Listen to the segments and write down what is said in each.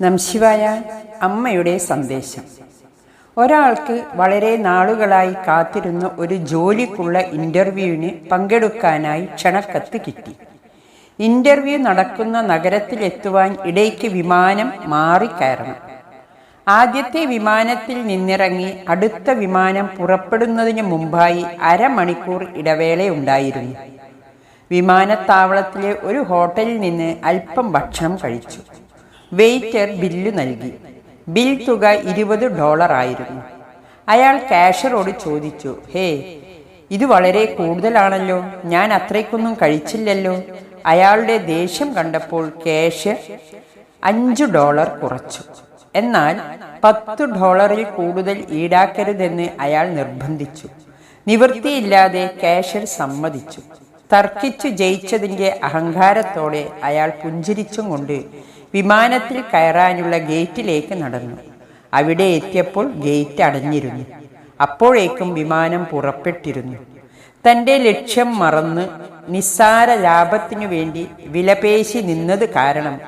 നംശിവായ അമ്മയുടെ സന്ദേശം. ഒരാൾക്ക് വളരെ നാളുകളായി കാത്തിരുന്ന ഒരു ജോലിക്കുള്ള ഇന്റർവ്യൂവിന് പങ്കെടുക്കാനായി ക്ഷണക്കത്ത് കിട്ടി. ഇന്റർവ്യൂ നടക്കുന്ന നഗരത്തിലെത്തുവാൻ ഇടയ്ക്ക് വിമാനം മാറിക്കയറണം. ആദ്യത്തെ വിമാനത്തിൽ നിന്നിറങ്ങി അടുത്ത വിമാനം പുറപ്പെടുന്നതിന് മുമ്പായി അരമണിക്കൂർ ഇടവേളയുണ്ടായിരുന്നു വിമാനത്താവളത്തിലെ ഒരു ഹോട്ടലിൽ നിന്ന് അല്പം ഭക്ഷണം കഴിച്ചു. വെയിറ്റർ ബില്ല് നൽകി. ബിൽ തുക ഇരുപത് ഡോളർ ആയിരുന്നു. അയാൾ ക്യാഷറോട് ചോദിച്ചു ഹേ ഇത് വളരെ കൂടുതലാണല്ലോ. ഞാൻ അത്രയ്ക്കൊന്നും കഴിച്ചില്ലല്ലോ. അയാളുടെ ദേഷ്യം കണ്ടപ്പോൾ ക്യാഷ് അഞ്ചു ഡോളർ കുറച്ചു. എന്നാൽ പത്ത് ഡോളറിൽ കൂടുതൽ ഈടാക്കരുതെന്ന് അയാൾ നിർബന്ധിച്ചു. നിവൃത്തിയില്ലാതെ ക്യാഷർ സമ്മതിച്ചു. തർക്കിച്ചു ജയിച്ചതിന്റെ അഹങ്കാരത്തോടെ അയാൾ പുഞ്ചിരിച്ചും കൊണ്ട് വിമാനത്തിൽ കയറാനുള്ള ഗേറ്റിലേക്ക് നടന്നു. അവിടെ എത്തിയപ്പോൾ ഗേറ്റ് അടഞ്ഞിരുന്നു. അപ്പോഴേക്കും വിമാനം പുറപ്പെട്ടിരുന്നു. തന്റെ ലക്ഷ്യം മറന്ന് നിസ്സാര ലാഭത്തിനു വേണ്ടി വിലപേശി നിന്നത് കാരണം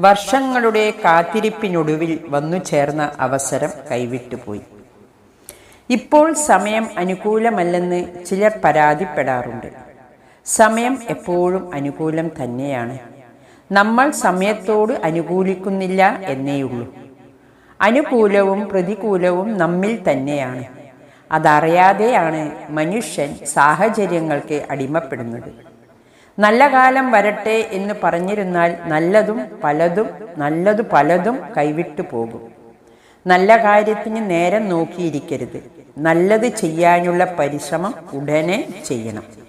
വർഷങ്ങളുടെ കാത്തിരിപ്പിനൊടുവിൽ വന്നു ചേർന്ന അവസരം കൈവിട്ടുപോയി ഇപ്പോൾ സമയം അനുകൂലമല്ലെന്ന് ചിലർ പരാതിപ്പെടാറുണ്ട്. സമയം എപ്പോഴും അനുകൂലം തന്നെയാണ്. നമ്മൾ സമയത്തോട് അനുകൂലിക്കുന്നില്ല എന്നേയുള്ളൂ. അനുകൂലവും പ്രതികൂലവും നമ്മിൽ തന്നെയാണ്. അതറിയാതെയാണ് മനുഷ്യൻ സാഹചര്യങ്ങൾക്ക് അടിമപ്പെടുന്നത്. നല്ല കാലം വരട്ടെ എന്ന് പറഞ്ഞിരുന്നാൽ നല്ലതും പലതും നല്ലതു പലതും കൈവിട്ടു പോകും. നല്ല കാര്യത്തിന് നേരം നോക്കിയിരിക്കരുത്. നല്ലത് ചെയ്യാനുള്ള പരിശ്രമം ഉടനെ ചെയ്യണം.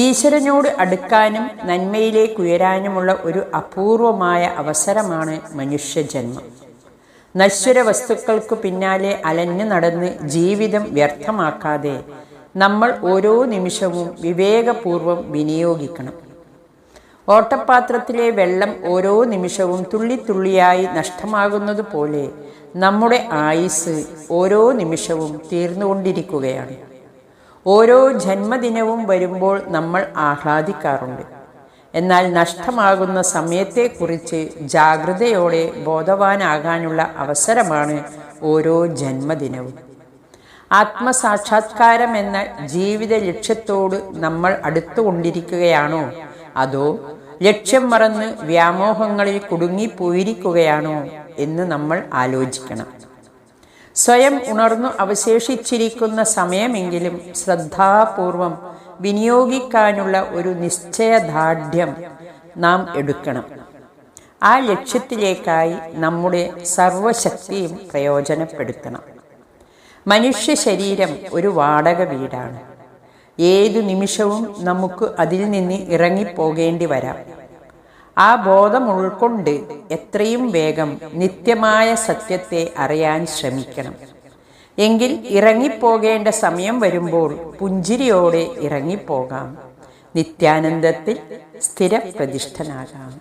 ഈശ്വരനോട് അടുക്കാനും നന്മയിലേക്ക് ഉയരാനുമുള്ള ഒരു അപൂർവമായ അവസരമാണ് മനുഷ്യജന്മം. നശ്വര വസ്തുക്കൾക്ക് പിന്നാലെ അലഞ്ഞു നടന്ന് ജീവിതം വ്യർത്ഥമാക്കാതെ നമ്മൾ ഓരോ നിമിഷവും വിവേകപൂർവം വിനിയോഗിക്കണം. ഓട്ടപാത്രത്തിലെ വെള്ളം ഓരോ നിമിഷവും തുള്ളിത്തുള്ളിയായി നഷ്ടമാകുന്നത് പോലെ നമ്മുടെ ആയുസ് ഓരോ നിമിഷവും തീർന്നുകൊണ്ടിരിക്കുകയാണ്. ഓരോ ജന്മദിനവും വരുമ്പോൾ നമ്മൾ ആഹ്ലാദിക്കാറുണ്ട്. എന്നാൽ നഷ്ടമാകുന്ന സമയത്തെക്കുറിച്ച് ജാഗ്രതയോടെ ബോധവാനാകാനുള്ള അവസരമാണ് ഓരോ ജന്മദിനവും. ആത്മസാക്ഷാത്കാരം എന്ന ജീവിത ലക്ഷ്യത്തോട് നമ്മൾ അടുത്തുകൊണ്ടിരിക്കുകയാണോ? അതോ ലക്ഷ്യം മറന്ന് വ്യാമോഹങ്ങളിൽ കുടുങ്ങിപ്പോയിരിക്കുകയാണോ എന്ന് നമ്മൾ ആലോചിക്കണം. സ്വയം ഉണർന്നു അവശേഷിച്ചിരിക്കുന്ന സമയമെങ്കിലും ശ്രദ്ധാപൂർവം വിനിയോഗിക്കാനുള്ള ഒരു നിശ്ചയദാർഢ്യം നാം എടുക്കണം. ആ ലക്ഷ്യത്തിലേക്കായി നമ്മുടെ സർവശക്തിയും പ്രയോജനപ്പെടുത്തണം. മനുഷ്യ ശരീരം ഒരു വാടക വീടാണ്. ഏതു നിമിഷവും നമുക്ക് അതിൽ നിന്ന് ഇറങ്ങിപ്പോകേണ്ടി വരാം. ആ ബോധം ഉൾക്കൊണ്ട് എത്രയും വേഗം നിത്യമായ സത്യത്തെ അറിയാൻ ശ്രമിക്കണം. എങ്കിൽ ഇറങ്ങിപ്പോകേണ്ട സമയം വരുമ്പോൾ പുഞ്ചിരിയോടെ ഇറങ്ങിപ്പോകാം. നിത്യാനന്ദത്തിൽ സ്ഥിരപ്രതിഷ്ഠനാകാം.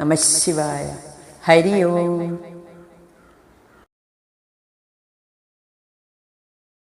നമശിവായ ഹരി ഓം.